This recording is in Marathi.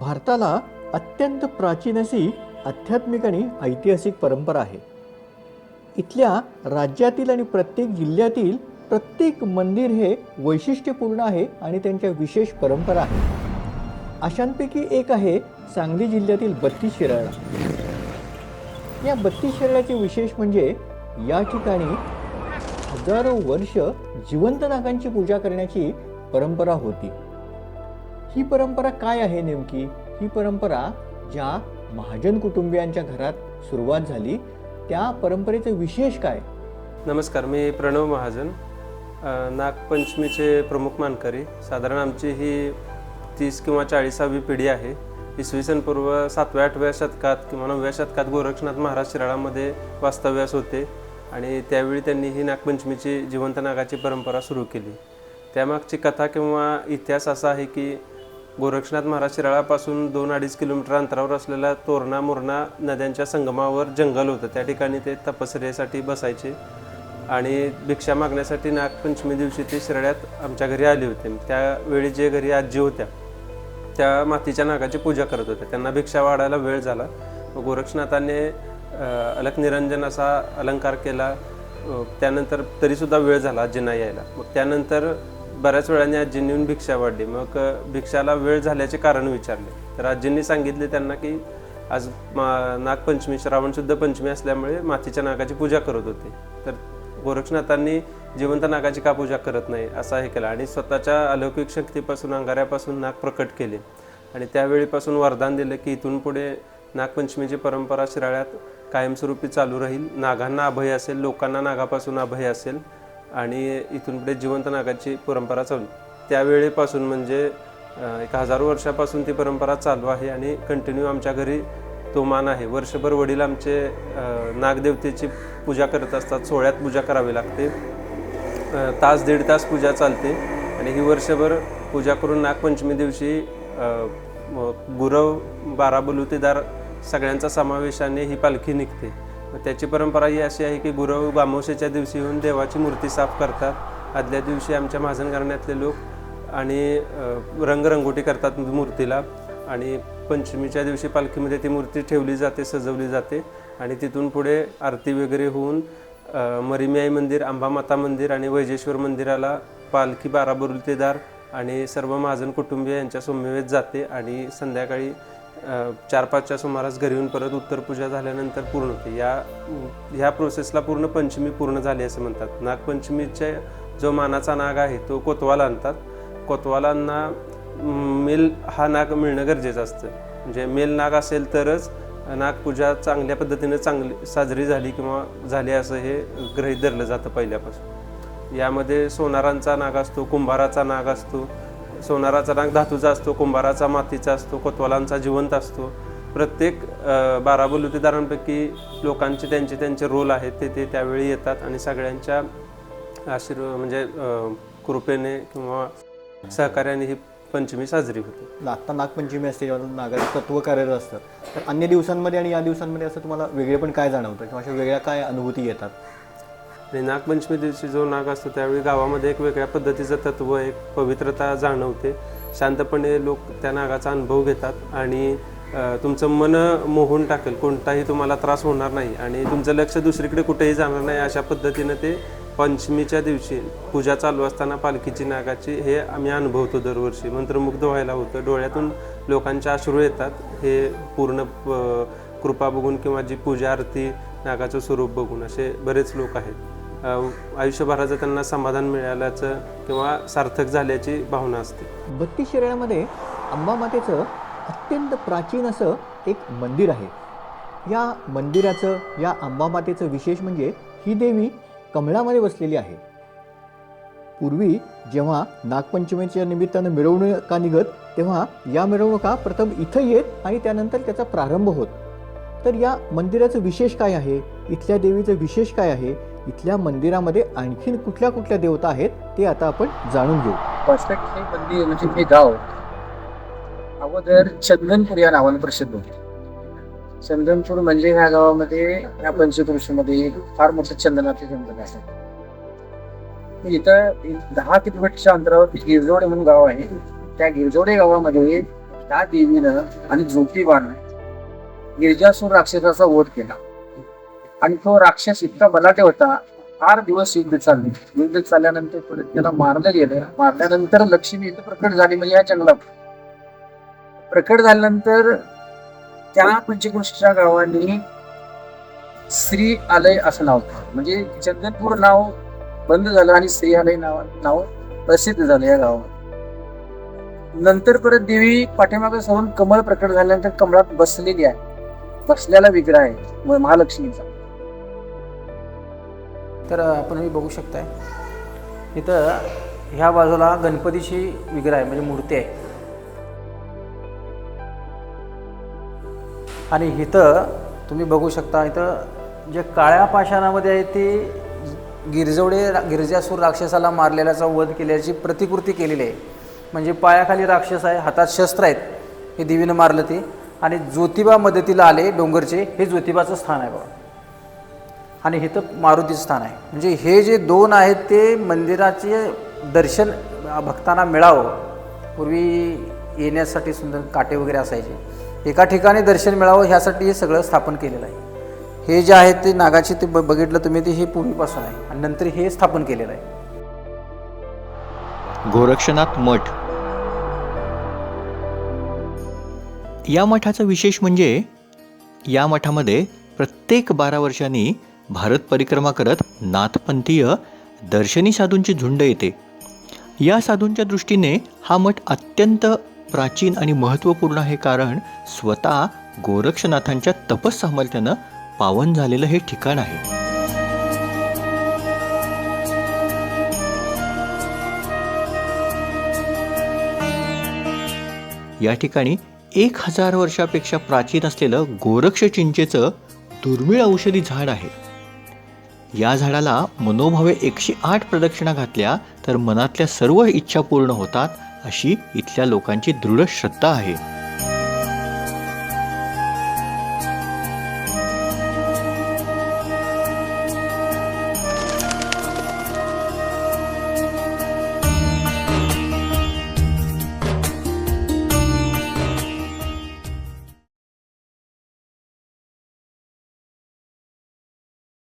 भारताला अत्यंत प्राचीन अशी आध्यात्मिक आणि ऐतिहासिक परंपरा आहे. इथल्या राज्यातील आणि प्रत्येक जिल्ह्यातील प्रत्येक मंदिर हे वैशिष्ट्यपूर्ण आहे आणि त्यांच्या विशेष परंपरा आहे. अशांपैकी एक आहे सांगली जिल्ह्यातील बत्तीस शिराळा. या बत्तीस शिराळ्याचे विशेष म्हणजे या ठिकाणी हजारो वर्ष जिवंत नागांची पूजा करण्याची परंपरा होती. ही परंपरा काय आहे नेमकी? ही परंपरा ज्या महाजन कुटुंबियांच्या घरात सुरुवात झाली त्या परंपरेचं विशेष काय? नमस्कार मी प्रणव महाजन नागपंचमीचे प्रमुख मानकरी. साधारण आमची ही तीस किंवा चाळीसावी पिढी आहे. इसवी सन पूर्व सातव्या आठव्या शतकात किंवा नवव्या शतकात गोरक्षनाथ महाराज शिराळामध्ये वास्तव्यास होते आणि त्यावेळी त्यांनी ही नागपंचमीची जिवंत नागाची परंपरा सुरू केली. त्यामागची कथा किंवा इतिहास असा आहे की गोरक्षनाथ महाराज शिराळापासून दोन अडीच किलोमीटर अंतरावर असलेल्या तोरणा मोरणा नद्यांच्या संगमावर जंगल होतं. त्या ठिकाणी ते तपश्चर्येसाठी बसायचे आणि भिक्षा मागण्यासाठी नागपंचमी दिवशी ते शिराळ्यात आमच्या घरी आले होते. त्यावेळी जे घरी आजी होत्या त्या मातीच्या नागाची पूजा करत होत्या. त्यांना भिक्षा वाढायला वेळ झाला. मग गोरक्षनाथाने अलकनिरंजन निरंजन असा अलंकार केला. त्यानंतर तरीसुद्धा वेळ झाला आजींना यायला. मग त्यानंतर बऱ्याच वेळाने आजींनी भिक्षा वाढली. मग भिक्षाला वेळ झाल्याचे कारण विचारले. तर आजींनी सांगितले त्यांना की आज मा नागपंचमी श्रावणशुद्ध पंचमी असल्यामुळे मातीच्या नागाची पूजा करत होते. तर गोरक्षनाथांनी जिवंत नागाची का पूजा करत नाही असा हे केला. आणि स्वतःच्या अलौकिक शक्तीपासून अंगाऱ्यापासून नाग प्रकट केले. आणि त्यावेळीपासून वरदान दिलं की इथून पुढे नागपंचमीची परंपरा शिराळ्यात कायमस्वरूपी चालू राहील. नागांना अभय असेल लोकांना नागापासून अभय असेल. आणि इथून पुढे जिवंत नागाची परंपरा चालू. त्यावेळेपासून म्हणजे एक हजारो वर्षापासून ती परंपरा चालू आहे आणि कंटिन्यू आमच्या घरी तो मान आहे. वर्षभर वडील आमचे नागदेवतेची पूजा करत असतात. सोहळ्यात पूजा करावी लागते. तास दीड तास पूजा चालते आणि ही वर्षभर पूजा करून नागपंचमी दिवशी गुरव बारा बलुतेदार सगळ्यांचा समावेशाने ही पालखी निघते. त्याची परंपरा ही अशी आहे की गुरव बामोशेच्या दिवशी येऊन देवाची मूर्ती साफ करतात. आदल्या दिवशी आमच्या महाजन लोक आणि रंगरंगोटी करतात मूर्तीला. आणि पंचमीच्या दिवशी पालखीमध्ये ती मूर्ती ठेवली जाते सजवली जाते. आणि तिथून पुढे आरती वगैरे होऊन अ, मरिमियाई मंदिर अंबामाता मंदिर आणि वैजेश्वर मंदिराला पालखी बारा बरुलतेदार आणि सर्व महाजन कुटुंबीय यांच्या समवेत जाते. आणि संध्याकाळी चार पाचच्या सुमारास घरी येऊन परत उत्तरपूजा झाल्यानंतर पूर्ण होते. या ह्या प्रोसेसला पूर्ण पंचमी पूर्ण झाली असं म्हणतात. नागपंचमीचे जो मानाचा नाग आहे तो कोतवाला आणतात. कोतवालांना मेल हा नाग मिळणं गरजेचं असतं. म्हणजे मेल नाग असेल तरच नागपूजा चांगल्या पद्धतीने चांगली साजरी झाली किंवा झाली असं हे गृहीत धरलं जातं पहिल्यापासून. यामध्ये सोनारांचा नाग असतो कुंभाराचा नाग असतो सोनाराचा नाग धातूचा असतो कुंभाराचा मातीचा असतो कोतवालांचा जिवंत असतो. प्रत्येक बारा बलुतेदारांपैकी लोकांचे त्यांचे त्यांचे रोल आहेत ते ते त्यावेळी येतात आणि सगळ्यांच्या आशीर्वाद म्हणजे कृपेने किंवा सहकार्याने ही पंचमी साजरी होते. म्हणजे आत्ता नागपंचमी असते जेव्हा नागाचं तत्व कार्यरत असतं. तर अन्य दिवसांमध्ये आणि या दिवसांमध्ये असं तुम्हाला वेगळे पण काय जाणवतं? किंवा अशा वेगळ्या काय अनुभूती येतात? आणि नागपंचमी दिवशी जो नाग असतो त्यावेळी गावामध्ये एक वेगळ्या पद्धतीचं तत्व एक पवित्रता जाणवते. शांतपणे लोक त्या नागाचा अनुभव घेतात आणि तुमचं मन मोहून टाकेल. कोणताही तुम्हाला त्रास होणार नाही आणि तुमचं लक्ष दुसरीकडे कुठेही जाणार नाही अशा पद्धतीनं ते पंचमीच्या दिवशी पूजा चालू असताना पालखीची नागाची हे आम्ही अनुभवतो दरवर्षी. मंत्रमुग्ध व्हायला होतं. डोळ्यातून लोकांच्या अश्रू येतात. हे पूर्ण कृपा बघून किंवा जी पूजा आरती नागाचं स्वरूप बघून असे बरेच लोक आहेत. आयुष्यभराचं त्यांना समाधान मिळाल्याचं किंवा सार्थक झाल्याची भावना असते. बत्तीस शिराळ्यामध्ये अंबामातेचं अत्यंत प्राचीन असं एक मंदिर आहे. या मंदिराचं या अंबामातेचं विशेष म्हणजे ही देवी कमळामध्ये बसलेली आहे. पूर्वी जेव्हा नागपंचमीच्या निमित्तानं मिरवणुका निघत तेव्हा या मिरवणुका प्रथम इथं येत आणि त्यानंतर त्याचा प्रारंभ होत. तर या मंदिराचं विशेष काय आहे? इथल्या देवीचं विशेष काय आहे? इथल्या मंदिरामध्ये आणखीन कुठल्या कुठल्या देवता आहेत ते आता आपण जाणून घेऊ. परफेक्ट हे मंदिर म्हणजे हे गाव. अगोदर चंदनपूर या नावाने प्रसिद्ध होते. चंदनपूर म्हणजे ह्या गावामध्ये ह्या पंचकृषीमध्ये फार मोठं चंदनाचे जंगल आहे. इथं दहा किलोमीटरच्या अंतरावर गिरजोडे म्हणून गाव आहे. त्या गिरजोडे गावामध्ये त्या देवीनं आणि ज्योतिबानं गिरजासूर राक्षसाचा वध केला. आणि तो राक्षस इतका बलाटे होता फार दिवस युद्ध चालले. युद्ध चालल्यानंतर परत त्याला मारलं गेलं. मारल्यानंतर लक्ष्मी इथं प्रकट झाली म्हणजे या जंगलात. प्रकट झाल्यानंतर त्या पंचकृष्णच्या गावांनी श्री आलय असं नाव म्हणजे चंदनपूर नाव बंद झालं आणि श्री आलय नाव नाव प्रसिद्ध झालं या गावात नंतर परत देवी पाठीमागे सरून कमळ प्रकट झाल्यानंतर कमळात बसलेली आहे. बसलेला विग्रह आहे महालक्ष्मीचा. तर आपण हे बघू शकताय. इथं ह्या बाजूला गणपतीची विग्रह आहे म्हणजे मूर्ती आहे. आणि इथं तुम्ही बघू शकता इथं जे काळ्या पाषाणामध्ये आहे ते गिरजवडे गिरजासूर राक्षसाला मारलेल्याचा वध केल्याची प्रतिकृती केलेली आहे. म्हणजे पायाखाली राक्षस आहे हातात शस्त्र आहेत हे देवीनं मारलं ते. आणि ज्योतिबा मदतीला आले डोंगरचे हे ज्योतिबाचं स्थान आहे बाबा आणि इथं मारुतीचं स्थान आहे. म्हणजे हे जे दोन आहेत ते मंदिराचे दर्शन भक्तांना मिळावं. पूर्वी येण्यासाठी सुंदर काटे वगैरे असायचे. एका ठिकाणी दर्शन मिळावं ह्यासाठी हे सगळं स्थापन केलेलं आहे. हे जे आहे ते नागाचे ते ब- बघितलं तुम्ही ते हे पूर्वीपासून आहे. आणि नंतर हे स्थापन केलेलं आहे. गोरक्षनाथ मठ. या मठाचं विशेष म्हणजे या मठामध्ये प्रत्येक बारा वर्षांनी भारत परिक्रमा करत नाथपंथीय दर्शनी साधूंची झुंड येते. या साधूंच्या दृष्टीने हा मठ अत्यंत प्राचीन आणि महत्त्वपूर्ण आहे कारण स्वतः गोरक्षनाथांच्या तपस सामर्थ्यानं पावन झालेलं हे ठिकाण आहे. या ठिकाणी एक हजार वर्षापेक्षा प्राचीन असलेलं गोरक्ष चिंचेचं दुर्मिळ औषधी झाड आहे. या झाडाला मनोभावे एकशे आठ प्रदक्षिणा घातल्या तर मनातल्या सर्व इच्छा पूर्ण होतात अशी इथल्या लोकांची दृढ श्रद्धा आहे.